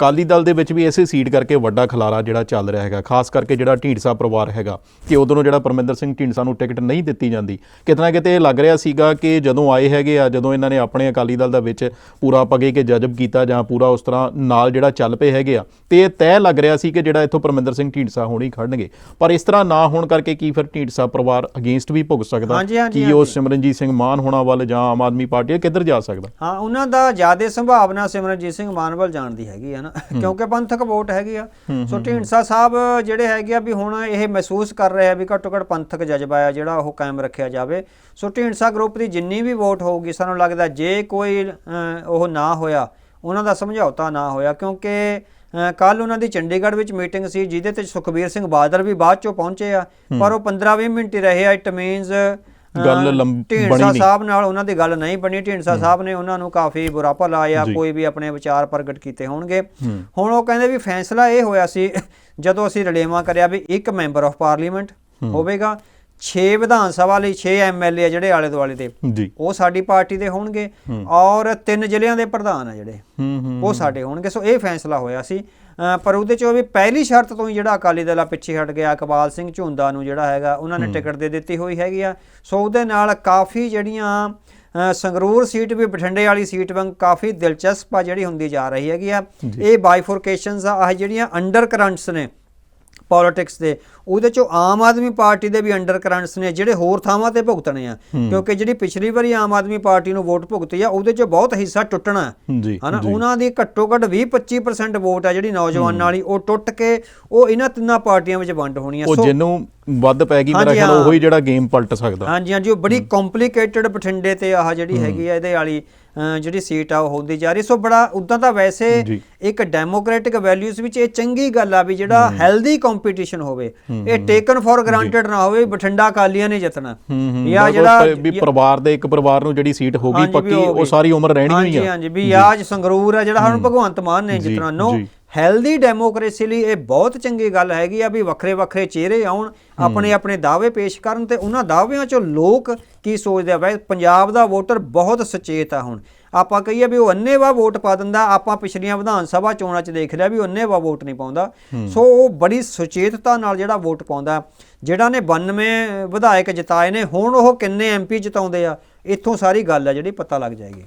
ਅਕਾਲੀ ਦਲ ਦੇ ਵਿੱਚ ਵੀ ਐਸੇ ਸੀਟ ਕਰਕੇ ਵੱਡਾ ਖਲਾਰਾ ਜਿਹੜਾ ਚੱਲ ਰਿਹਾ ਹੈਗਾ ਖਾਸ ਕਰਕੇ ਜਿਹੜਾ ਢੀਂਡਸਾ ਪਰਿਵਾਰ ਹੈਗਾ ਕਿ ਉਦੋਂ ਜਿਹੜਾ ਪਰਮਿੰਦਰ ਸਿੰਘ ਢੀਂਡਸਾ ਨੂੰ ਟਿਕਟ ਨਹੀਂ ਦਿੱਤੀ ਜਾਂਦੀ। ਕਿਤੇ ਨਾ ਕਿਤੇ ਇਹ ਲੱਗ ਰਿਹਾ ਸੀਗਾ ਕਿ ਜਦੋਂ ਆਏ ਹੈਗੇ ਆ ਜਦੋਂ ਇਹਨਾਂ ਨੇ ਆਪਣੇ ਅਕਾਲੀ ਦਲ ਦਾ ਵਿੱਚ ਪੂਰਾ ਪਗੇ ਕੇ ਜਜ਼ਬ ਕੀਤਾ ਜਾਂ ਪੂਰਾ ਉਸ ਤਰ੍ਹਾਂ ਨਾਲ ਜਿਹੜਾ ਚੱਲ ਪਏ ਹੈਗੇ ਆ ਤੇ ਇਹ ਤੈਅ ਲੱਗ ਰਿਹਾ ਸੀ ਕਿ ਜਿਹੜਾ ਇੱਥੋਂ ਪਰਮਿੰਦਰ ਸਿੰਘ ਢੀਂਡਸਾ ਹੋਣੀ ਖੜਨਗੇ। ਪਰ ਇਸ ਤਰ੍ਹਾਂ ਨਾ ਹੋਣ ਕਰਕੇ ਕੀ ਫਿਰ ਢੀਂਡਸਾ ਪਰਿਵਾਰ ਅਗੇਂਸਟ ਵੀ ਭੁਗ ਸਕਦਾ? ਕਿ ਉਹ। ਸਿਮਰਨਜੀਤ ਸਿੰਘ ਮਾਨ ਹੋਣਾ ਵੱਲ ਜਾਂ ਆਮ ਆਦਮੀ ਪਾਰਟੀ ਕਿੱਧਰ ਜਾ ਸਕਦਾ? ਹਾਂ ਉਹਨਾਂ ਦਾ ਜ਼ਿਆਦਾ ਸੰਭਾਵਨਾ ਸਿਮਰਨਜੀਤ ਸਿੰਘ ਮਾਨ ਵੱਲ ਜਾਣ ਦੀ ਹੈਗੀ ਆ ਨਾ ਕਿਉਂਕਿ ਪੰਥਕ ਵੋਟ ਹੈਗੀ ਆ। ਸੋ ਢੀਂਡਸਾ ਸਾਹਿਬ ਜਿਹੜੇ ਹੈਗੇ ਆ ਵੀ ਹੁਣ ਇਹ ਮਹਿਸੂਸ ਕਰ ਰਹੇ ਆ ਵੀ ਘੱਟੋ ਘੱਟ ਪੰਥਕ ਜਜ਼ਬਾ ਆ ਜਿਹੜਾ ਉਹ ਕਾਇਮ ਰੱਖਿਆ ਜਾਵੇ। ਸੋ ਢੀਂਡਸਾ ਗਰੁੱਪ ਦੀ ਜਿੰਨੀ ਵੀ ਵੋਟ ਹੋਊਗੀ ਸਾਨੂੰ ਲੱਗਦਾ ਜੇ ਕੋਈ ਉਹ ਨਾ ਹੋਇਆ ਉਹਨਾਂ ਦਾ ਸਮਝੌਤਾ ਨਾ ਹੋਇਆ ਕਿਉਂਕਿ ਕੱਲ ਉਹਨਾਂ ਦੀ ਚੰਡੀਗੜ੍ਹ ਵਿੱਚ ਮੀਟਿੰਗ ਸੀ ਜਿਹਦੇ ਤੇ ਸੁਖਬੀਰ ਸਿੰਘ ਬਾਦਲ ਵੀ ਬਾਅਦ ਚੋਂ ਪਹੁੰਚੇ ਆ। ਪਰ ਉਹ 15-20 ਮਿੰਟ ਹੀ ਰਹੇ ਆ। ਇਟ ਮੀਨਸ ਗੱਲ ਲੰਬ- ਬਣੀ ਢੀਂਡਸਾ ਨਹੀਂ। ਸਾਹਿਬ ਨਾਲ ਉਹਨਾਂ ਦੀ ਗੱਲ ਨਹੀਂ ਬਣੀ। ਢੀਂਡਸਾ ਸਾਹਿਬ ਨੇ ਉਹਨਾਂ ਨੂੰ ਕਾਫੀ ਬੁਰਾ ਭਲਾ ਆਇਆ ਜੀ। ਕੋਈ ਵੀ ਆਪਣੇ ਵਿਚਾਰ ਪ੍ਰਗਟ ਕੀਤੇ ਹੋਣਗੇ। ਹੁਣ ਉਹ ਕਹਿੰਦੇ ਵੀ ਫੈਸਲਾ ਇਹ ਹੋਇਆ ਸੀ ਜਦੋਂ ਅਸੀਂ ਰਲੇਵਾ ਕਰਿਆ ਵੀ ਇੱਕ ਮੈਂਬਰ ਆਫ ਪਾਰਲੀਮੈਂਟ ਹੋਵੇਗਾ 6 ਵਿਧਾਨ ਸਭਾ ਲਈ 6 ਐਮਐਲਏ ਜਿਹੜੇ ਆਲੇ ਦੁਆਲੇ ਦੇ। ਜੀ। ਉਹ ਸਾਡੀ ਪਾਰਟੀ ਦੇ ਹੋਣਗੇ ਔਰ ਤਿੰਨ ਜ਼ਿਲ੍ਹਿਆਂ ਦੇ ਪ੍ਰਧਾਨ ਆ ਜਿਹੜੇ। ਉਹ ਸਾਡੇ ਹੋਣਗੇ। ਸੋ ਇਹ ਫੈਸਲਾ ਹੋਇਆ ਸੀ। ਪਰ ਉਹਦੇ ਚੋਂ ਵੀ ਪਹਿਲੀ ਸ਼ਰਤ ਤੋਂ ਹੀ ਜਿਹੜਾ ਅਕਾਲੀ ਦਲ ਆ ਪਿੱਛੇ ਹਟ ਗਿਆ। ਇਕਬਾਲ ਸਿੰਘ ਝੁੰਦਾ ਨੂੰ ਜਿਹੜਾ ਹੈਗਾ ਉਹਨਾਂ ਨੇ ਟਿਕਟ ਦੇ ਦਿੱਤੀ ਹੋਈ ਹੈਗੀ ਆ। ਸੋ ਉਹਦੇ ਨਾਲ ਕਾਫੀ ਜਿਹੜੀਆਂ ਸੰਗਰੂਰ ਸੀਟ ਵੀ ਬਠਿੰਡੇ ਵਾਲੀ ਸੀਟ ਵਾਂਗ ਕਾਫੀ ਦਿਲਚਸਪ ਆ ਜਿਹੜੀ ਹੁੰਦੀ ਜਾ ਰਹੀ ਹੈਗੀ ਆ। ਇਹ ਬਾਈਫੋਰਕੇਸ਼ਨਸ ਆ ਜਿਹੜੀਆਂ ਅੰਡਰ ਕਰੰਟਸ ਨੇ ਪੋਲਿਟਿਕਸ ਦੇ ਉਹਦੇ ਚੋਂ ਆਮ ਆਦਮੀ ਪਾਰਟੀ ਦੇ ਵੀ ਅੰਡਰ ਕਰੰਟਸ ਨੇ ਜਿਹੜੇ ਹੋਰ ਥਾਵਾਂ ਤੇ ਭੁਗਤਣੇ ਆ। ਕਿਉਂਕਿ ਜਿਹੜੀ ਪਿਛਲੀ ਵਾਰੀ ਆਮ ਆਦਮੀ ਪਾਰਟੀ ਨੂੰ ਵੋਟ ਭੁਗਤੀ ਆ ਉਹਦੇ ਚੋਂ ਬਹੁਤ ਹਿੱਸਾ ਟੁੱਟਣਾ। ਹਨਾ ਉਹਨਾਂ ਦੀ ਘੱਟੋ ਘੱਟ 20-25% ਵੋਟ ਆ ਜਿਹੜੀ ਨੌਜਵਾਨਾਂ ਵਾਲੀ ਉਹ ਟੁੱਟ ਕੇ ਉਹ ਇਹਨਾਂ ਤਿੰਨਾਂ ਪਾਰਟੀਆਂ ਵਿੱਚ ਵੰਡ ਹੋਣੀ ਆ ਉਹ ਜਿਹਨੂੰ ਵੱਧ ਪੈ ਗਈ ਮੇਰਾ ਹਾਂਜੀ, ਖਿਆਲ। ਉਹੀ ਜਿਹੜਾ ਗੇਮ ਪਲਟ ਸਕਦਾ। ਹਾਂਜੀ ਹਾਂਜੀ ਉਹ ਬੜੀ ਕੰਪਲਿਕੇਟਡ ਬਠਿੰਡੇ ਤੇ ਆਹ ਜਿਹੜੀ ਹੈਗੀ ਆ ਇਹਦੇ ਵਾਲੀ ਜਿਹੜੀ ਸੀਟ ਆ ਉਹ ਹੁੰਦੀ ਜਾ ਰਹੀ। ਸੋ ਬੜਾ ਉਦਾਂ ਤਾਂ ਵੈਸੇ। ਇੱਕ ਡੈਮੋਕ੍ਰੈਟਿਕ ਵੈਲਿਊਜ਼ ਵਿੱਚ ਇਹ ਚੰਗੀ ਗੱਲ ਆ ਵੀ ਜਿਹੜਾ ਹੈਲਦੀ ਕੰਪੀਟੀਸ਼ਨ ਹੋਵੇ ਇਹ ਟੇਕਨ ਫॉर ਗ੍ਰਾਂਟਡ ਨਾ ਹੋਵੇ ਬਠਿੰਡਾ ਕਾਲੀਆਂ ਨੇ ਜਿੱਤਣਾ। ਜਾਂ ਜਿਹੜਾ ਵੀ ਪਰਿਵਾਰ ਦੇ ਇੱਕ ਪਰਿਵਾਰ ਨੂੰ ਜਿਹੜੀ ਸੀਟ ਹੋ ਗਈ ਹਾਂਜੀ, ਪੱਕੀ ਉਹ। ਸਾਰੀ ਉਮਰ ਰਹਿਣੀ ਹੋਈ ਹਾਂਜੀ ਆ ਹਾਂਜੀ ਵੀ ਆਜ ਸੰਗਰੂਰ ਆ ਜਿਹੜਾ ਸਾਨੂੰ ਭਗਵੰਤ ਮਾਨ ਨੇ ਜੀ, ਜਿਤਨਾ ਨੋ। ਹੈਲਦੀ ਡੈਮੋਕ੍ਰੇਸੀ ਲਈ ਇਹ ਬਹੁਤ ਚੰਗੀ ਗੱਲ ਹੈਗੀ ਆ ਵੀ ਵੱਖਰੇ ਵੱਖਰੇ ਚਿਹਰੇ ਆਉਣ ਆਪਣੇ ਆਪਣੇ ਦਾਅਵੇ ਪੇਸ਼ ਕਰਨ ਤੇ ਉਹਨਾਂ ਦਾਅਵਿਆਂ ਚੋਂ ਲੋਕ ਕੀ ਸੋਚਦੇ ਆ? ਵੈ ਪੰਜਾਬ ਦਾ ਵੋਟਰ ਬਹੁਤ ਸੁਚੇਤ ਆ ਹੁਣ। ਆਪਾਂ ਕਹੀਏ ਵੀ ਉਹ ਅੰਨੇਵਾ ਵੋਟ ਪਾ ਦਿੰਦਾ ਆਪਾਂ ਪਿਛਲੀਆਂ ਵਿਧਾਨ ਸਭਾ ਚੋਣਾਂ 'ਚ ਦੇਖ ਲਿਆ ਵੀ ਅੰਨੇਵਾ ਵੋਟ ਨਹੀਂ ਪਾਉਂਦਾ। ਸੋ ਉਹ ਬੜੀ ਸੁਚੇਤਤਾ ਨਾਲ ਜਿਹੜਾ ਵੋਟ ਪਾਉਂਦਾ ਜਿਹੜਾ ਨੇ 92 ਵਿਧਾਇਕ ਜਿਤਾਏ ਨੇ ਹੁਣ ਉਹ ਕਿੰਨੇ ਐਮਪੀ ਜਿਤਾਉਂਦੇ ਆ? ਇੱਥੋਂ ਸਾਰੀ ਗੱਲ ਆ ਜਿਹੜੀ ਪਤਾ ਲੱਗ ਜਾਏਗੀ।